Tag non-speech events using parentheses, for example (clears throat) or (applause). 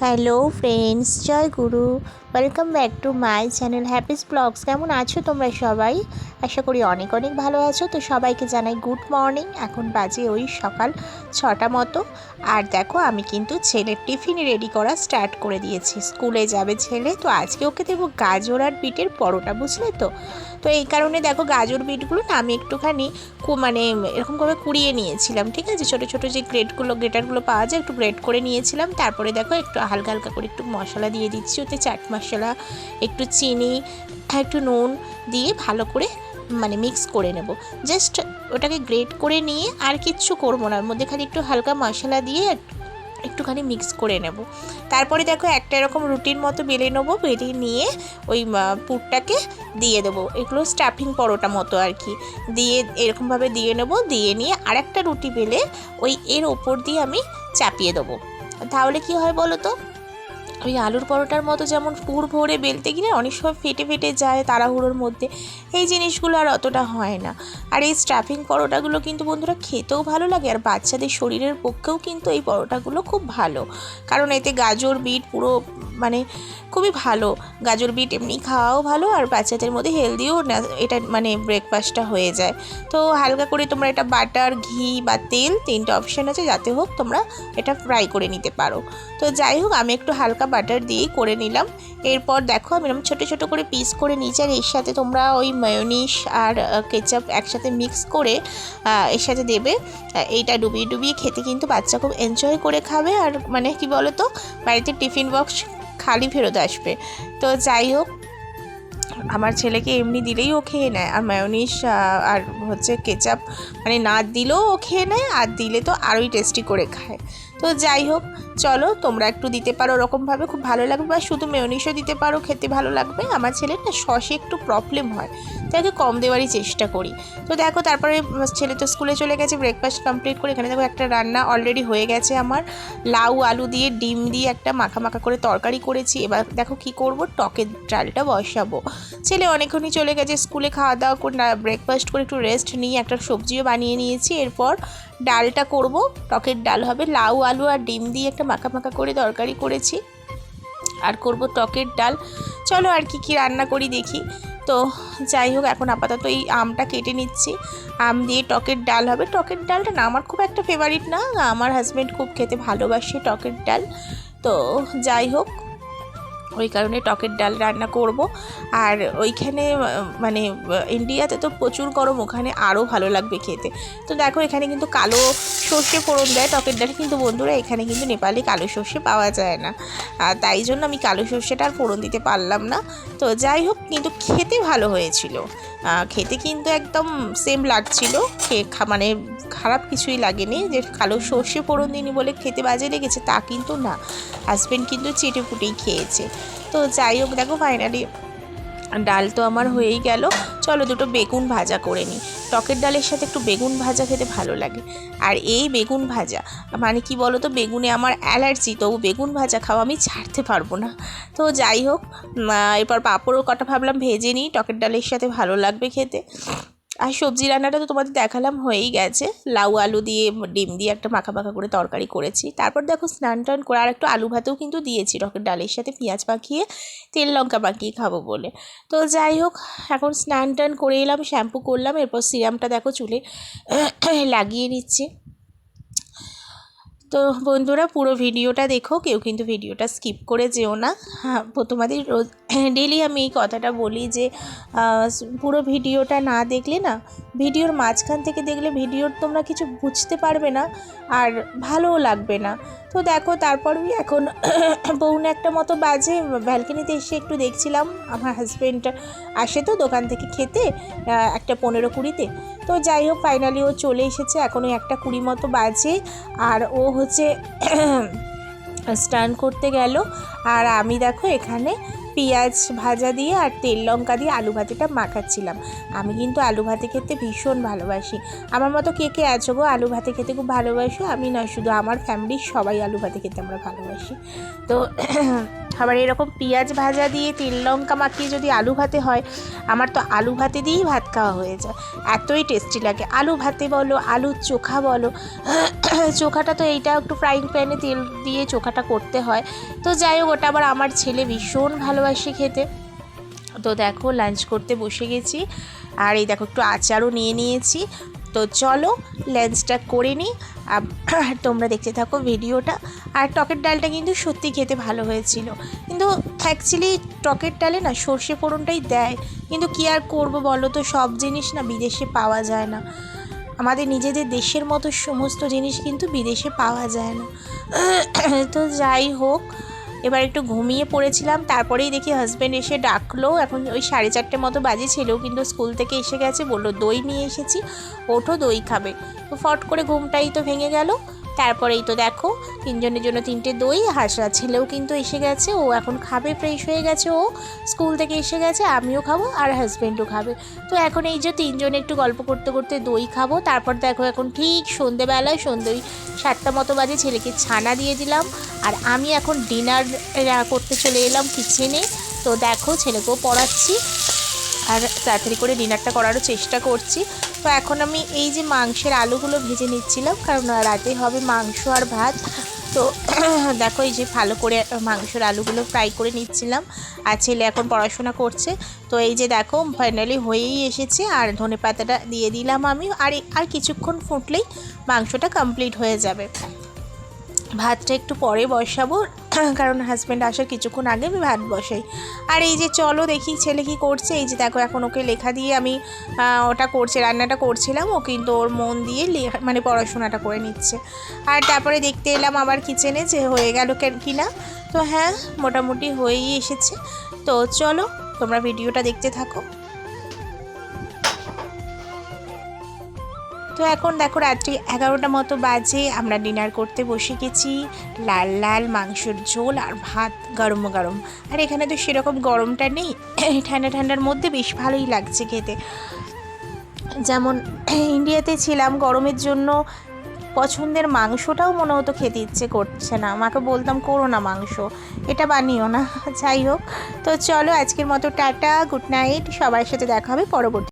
Hello friends জয় গুরু welcome back to my channel happy's blogs কেমন আছো তোমরা সবাই? আশা করি অনেক অনেক ভালো আছো। তো সবাইকে জানাই গুড মর্নিং এখন বাজে ওই সকাল ছটা মতো। আর দেখো, আমি কিন্তু ছেলের টিফিন রেডি করা স্টার্ট করে দিয়েছি। স্কুলে যাবে ছেলে, তো আজকে ওকে দেবো গাজর আর বিটের পরোটা, বুঝলে তো? তো এই কারণে দেখো, গাজর বিটগুলো না আমি একটুখানি মানে এরকম করে কুড়িয়ে নিয়েছিলাম, ঠিক আছে? ছোটো ছোটো যে গ্রেটগুলো, গ্রেটারগুলো পাওয়া যায়, একটু গ্রেট করে নিয়েছিলাম। তারপরে দেখো, একটু হালকা হালকা করে একটু মশলা দিয়ে দিচ্ছি। ওতে চাট মশলা একটু চিনি, একটু নুন দিয়ে ভালো করে মানে মিক্স করে নেব। জাস্ট ওটাকে গ্রেট করে নিয়ে আর কিচ্ছু করব না। ওর মধ্যে খালি একটু হালকা মশলা দিয়ে একটুখানি মিক্স করে নেব। তারপরে দেখো একটা এরকম রুটির মতো বেলে নেব, বেলে নিয়ে ওই পুরটাকে দিয়ে দেবো। এগুলো স্টাফিং পরোটা মতো আর কি। দিয়ে এরকমভাবে দিয়ে নেব, দিয়ে নিয়ে আরেকটা রুটি বেলে ওই এর ওপর দিয়ে আমি চাপিয়ে দেবো। তাহলে কি হয় বলো তো? ওই আলুর পরোটার মতো যেমন পুর ভরে বেলতে গেলে অনেক সময় ফেটে ফেটে যায় তাড়াহুড়োর মধ্যে, এই জিনিসগুলো আর অতটা হয় না। আর এই স্টাফিং পরোটাগুলো কিন্তু বন্ধুরা খেতেও ভালো লাগে আর বাচ্চাদের শরীরের পক্ষেও কিন্তু এই পরোটাগুলো খুব ভালো। কারণ এতে গাজর, বিট পুরো মানে খুবই ভালো। গাজর, বিট এমনি খাওয়াও ভালো আর বাচ্চাদের মধ্যে হেলদিও এটা মানে ব্রেকফাস্টটা হয়ে যায়। তো হালকা করে তোমরা এটা বাটার ঘি বা তেল তিনটে অপশান আছে, যাতে হোক তোমরা এটা ফ্রাই করে নিতে পারো। তো যাই হোক, আমি একটু হালকা বাটার দিয়েই করে নিলাম। এরপর দেখো আমি এরকম ছোটো ছোটো করে পিস করে নিয়েছি আর এর সাথে তোমরা ওই মায়োনিস আর কেচাপ একসাথে মিক্স করে এর সাথে দেবে। এইটা ডুবিয়ে ডুবিয়ে খেতে কিন্তু বাচ্চা খুব এনজয় করে খাবে আর মানে কি বলো তো বাড়িতে টিফিন বক্স খালি ফেরত আসবে। তো যাই হোক, আমার ছেলেকে এমনি দিলেই ও খেয়ে নেয়। আর মায়োনিস আর হচ্ছে কেচাপ মানে না দিলেও ও খেয়ে নেয়, আর দিলে তো আরোই টেস্টি করে খায়। তো যাই হোক চলো, তোমরা একটু দিতে পারো ওরকমভাবে, খুব ভালো লাগবে। বা শুধু মেয়নিসও দিতে পারো, খেতে ভালো লাগবে। আমার ছেলের না সসে একটু প্রবলেম হয় তাকে কম দেওয়ারই চেষ্টা করি। তো দেখো, তারপরে ছেলে তো স্কুলে চলে গেছে ব্রেকফাস্ট কমপ্লিট করে এখানে দেখো একটা রান্না অলরেডি হয়ে গেছে আমার। লাউ, আলু দিয়ে, ডিম দিয়ে একটা মাখা মাখা করে তরকারি করেছি। এবার দেখো কি করব, টকের ডালটা বসাবো। ছেলে অনেকক্ষণই চলে গেছে স্কুলে খাওয়া দাওয়া করে ব্রেকফাস্ট করে একটু রেস্ট নিয়ে একটা সবজিও বানিয়ে নিয়েছি। এরপর ডালটা করব, টকের ডাল হবে লাউ, আলু আর ডিম দিয়ে একটা মাখা মাখা করে দরকারি করেছি। আর করব টকের ডাল। চলো আর কি কি রান্না করি দেখি। তো যাই হোক, এখন আপাতত এই আমটা কেটে নিচ্ছি। আম দিয়ে টকের ডাল হবে। টকের ডালটা না, আমার খুব একটা ফেভারিট না। আমার হাজব্যান্ড খুব খেতে ভালোবাসে টকের ডাল। তো যাই হোক ওই কারণে টকের ডাল রান্না করব। আর ওইখানে মানে ইন্ডিয়াতে তো প্রচুর গরম, ওখানে আরও ভালো লাগবে খেতে। তো দেখো, এখানে কিন্তু কালো সর্ষে ফোড়ন দেয় টকের ডাল। কিন্তু বন্ধুরা, এখানে কিন্তু নেপালে কালো সর্ষে পাওয়া যায় না। আর তাই জন্য আমি কালো সর্ষেটা আর ফোড়ন দিতে পারলাম না। তো যাই হোক, কিন্তু খেতে ভালো হয়েছিল। খেতে কিন্তু একদম সেম লাগছিল। মানে খারাপ কিছুই লাগেনি। যে কালো সর্ষে ফোড়ন দিইনি বলে খেতে বাজে লেগেছে, তা কিন্তু না। হাজব্যান্ড কিন্তু চেটে পুটেই খেয়েছে। তো যাই হোক, দেখো ফাইনালি ডাল তো আমার হয়েই গেল। চলো দুটো বেগুন ভাজা করে নিই। টকের ডালের সাথে একটু বেগুন ভাজা খেতে ভালো লাগে। আর এই বেগুন ভাজা মানে কি বলো তো বেগুনে আমার অ্যালার্জি, তবু বেগুন ভাজা খাওয়া আমি ছাড়তে পারব না। তো যাই হোক এরপর পাঁপড়ও কটা ভাবলাম ভেজে নিই। টকের ডালের সাথে ভালো লাগবে খেতে। আর সবজি রান্নাটা তো তোমাদের দেখালাম, হয়েই গেছে। লাউ, আলু দিয়ে, ডিম দিয়ে একটা মাখা মাখা করে তরকারি করেছি। তারপর দেখো স্নান টান করে আর একটু আলু ভাতেও কিন্তু দিয়েছি, রকেট ডালের সাথে পেঁয়াজ মাখিয়ে, তেল লঙ্কা মাখিয়ে খাব বলে। তো যাই হোক, এখন স্নান টান করে এলাম, শ্যাম্পু করলাম, এরপর সিরামটা দেখো চুলে (coughs) লাগিয়ে নিচ্ছি। তো বন্ধুরা পুরো ভিডিওটা দেখো, কেউ কিন্তু ভিডিওটা স্কিপ করে যেও না। হ্যাঁ তোমাদের রোজ (clears throat) ডেলি আমি এই কথাটা বলি যে পুরো ভিডিওটা না দেখলে না, ভিডিওর মাঝখান থেকে দেখলে ভিডিওর তোমরা কিছু বুঝতে পারবে না আর ভালোও লাগবে না। তো দেখো, তারপরেই এখন (clears throat) পৌনে একটা মতো বাজে ব্যালকনিতে এসে একটু দেখছিলাম। আমার হাজব্যান্ড আসে তো দোকান থেকে খেতে একটা পনেরো কুড়িতে। তো যাই হোক ফাইনালি ও চলে এসেছে এখন ওই একটা কুড়ি মতো বাজে। আর ও হচ্ছে (clears throat) স্টান করতে গেল। আর আমি দেখো এখানে পেঁয়াজ ভাজা দিয়ে আর তেল লঙ্কা দিয়ে আলু ভাতেটা মাখাচ্ছিলাম। আমি কিন্তু আলু ভাতে খেতে ভীষণ ভালোবাসি। আমার মতো কে কে আছো গো? আলু ভাতে খেতে খুব ভালোবাসো। আমি নয়, শুধু আমার ফ্যামিলির সবাই আলু ভাতে খেতে আমরা ভালোবাসি। তো (clears throat) আবার এরকম পেঁয়াজ ভাজা দিয়ে, তেল লঙ্কা মাখিয়ে যদি আলু ভাতে হয়, আমার তো আলু ভাতে দিয়েই ভাত খাওয়া হয়ে যায়। এতই টেস্টি লাগে। আলু ভাতে বলো, আলুর চোখা বলো (clears throat) চোখাটা তো এইটা একটু ফ্রাইং প্যানে তেল দিয়ে চোখাটা করতে হয়। তো যাই হোক, ওটা আবার আমার ছেলে ভীষণ ভালোবাসে খেতে। তো দেখো লাঞ্চ করতে বসে গেছি। আর এই দেখো, একটু আচারও নিয়ে নিয়েছি। তো চলো লাঞ্চটা করে নিই। (clears throat) তোমরা দেখতে থাকো ভিডিওটা। আর টকের ডালটা কিন্তু সত্যি খেতে ভালো হয়েছিল। কিন্তু অ্যাকচুয়ালি টকের ডালে না, সর্ষে ফোড়নটাই দেয়। কিন্তু কী আর করব বলো তো? সব জিনিস না বিদেশে পাওয়া যায় না। আমাদের নিজেদের দেশের মতো সমস্ত জিনিস কিন্তু বিদেশে পাওয়া যায় না। (clears throat) তো যাই হোক, এবার একটু ঘুমিয়ে পড়েছিলাম, তারপরেই দেখি হাজব্যান্ড এসে ডাকলো। এখন ওই সাড়ে চারটে মতো বাজে, ছেলেও কিন্তু স্কুল থেকে এসে গেছে, বলল, দই নিয়ে এসেছি, ওঠো, দই খাবে। তো ফট করে ঘুমটাই তো ভেঙে গেল। তারপরেই তো দেখো, তিনজনের জন্য তিনটে দই, হাসরা ছেলেও কিন্তু এসে গেছে, ও এখন খাবে ফ্রেশ হয়ে গেছে ও স্কুল থেকে এসে গেছে, আমিও খাব আর হাজব্যান্ডও খাবে। তো এখন এই যে তিনজনে একটু গল্প করতে করতে দই খাব, তারপর দেখো এখন ঠিক সন্ধেবেলায়, সন্ধে সাতটা মতো বাজে ছেলেকে ছানা দিয়ে দিলাম, আর আমি এখন ডিনার করতে চলে এলাম কিচেনে তো দেখো ছেলেকেও পড়াচ্ছি আর তাড়াতাড়ি করে ডিনারটা করারও চেষ্টা করছি। তো এখন আমি এই যে মাংসের আলুগুলো ভেজে নিচ্ছিলাম, কারণ রাতে হবে মাংস আর ভাত। তো (clears throat) দেখো এই যে ভালো করে মাংসের আলুগুলো ফ্রাই করে নিচ্ছিলাম। আর ছেলে এখন পড়াশোনা করছে। তো এই যে দেখো ফাইনালি হয়েই এসেছে। আর ধনে পাতাটা দিয়ে দিলাম আমি। আর আর কিছুক্ষণ ফুটলেই মাংসটা কমপ্লিট হয়ে যাবে। ভাতটা একটু পরে বসাবো। কারণ হাজব্যান্ড আসার কিছুক্ষণ আগে আমি ভাত বসাই। আর এই যে চলো দেখি ছেলে কি করছে, এই যে দেখো এখন ওকে লেখা দিয়ে আমি ওটা করছে, রান্নাটা করছিলাম, ও কিন্তু ওর মন দিয়ে মানে পড়াশোনাটা করে নিচ্ছে। আর তারপরে দেখতে এলাম আবার কিচেনে যে হয়ে গেল কি না। তো হ্যাঁ মোটামুটি হয়েই এসেছে। তো চলো তোমরা ভিডিওটা দেখতে থাকো। তো এখন দেখো রাত্রি এগারোটা মতো বাজে, আমরা ডিনার করতে বসে গেছি। লাল লাল মাংসের ঝোল আর ভাত গরম গরম। আর এখানে তো সেরকম গরমটা নেই, (clears throat) ঠান্ডা ঠান্ডার মধ্যে বেশ ভালোই লাগছে খেতে। যেমন (clears throat) ইন্ডিয়াতে ছিলাম, গরমের জন্য পছন্দের মাংসটাও মনে হতো খেতে ইচ্ছে করছে না। আমাকে বলতাম, করো না মাংস, এটা বানিও না। (laughs) যাই হোক, তো চলো আজকের মতো টাটা, গুড নাইট, সবার সাথে দেখা হবে পরবর্তী